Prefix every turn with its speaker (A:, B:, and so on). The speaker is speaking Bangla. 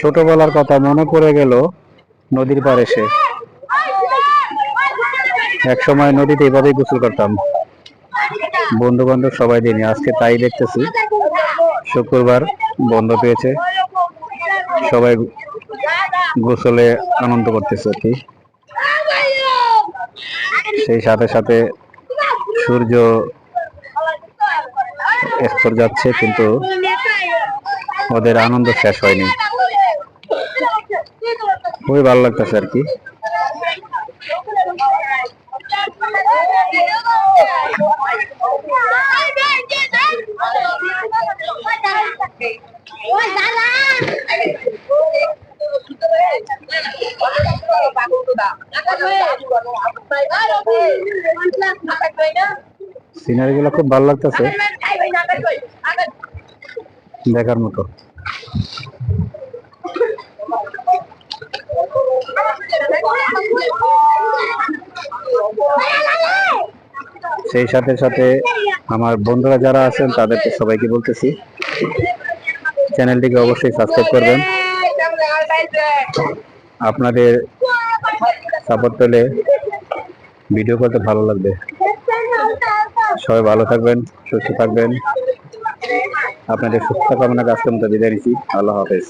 A: ছোটবেলার কথা মনে পড়ে গেল, নদীর পাড় এসে। এক সময় নদীতে এভাবেই গোসল করতাম। বন্ধু বান্ধব সবাই দিনে আজকে তাই দেখতেছি। শুক্রবার, বন্ধ পেয়েছে। সবাই গোসলে আনন্দ করতেছে কি। সেই সাথে সাথে সূর্য স্তর যাচ্ছে, কিন্তু ওদের আনন্দ শেষ হয়নি। খুবই ভালো লাগতেছে আর কি। সিনারি গুলো খুব ভালো লাগতেছে। দেখার মতো। সেই সাথে সাথে আমার বন্ধুরা যারা আছেন, তাদেরকে সবাইকে বলতেছি, চ্যানেলটিকে অবশ্যই সাবস্ক্রাইব করবেন। আপনাদের সাপোর্ট পেলে ভিডিও করতে ভালো লাগবে। সবাই ভালো থাকবেন, সুস্থ থাকবেন। আপনাদের সুস্থ কামনা কাজ করতে বিদায় নিচ্ছি। আল্লাহ হাফেজ।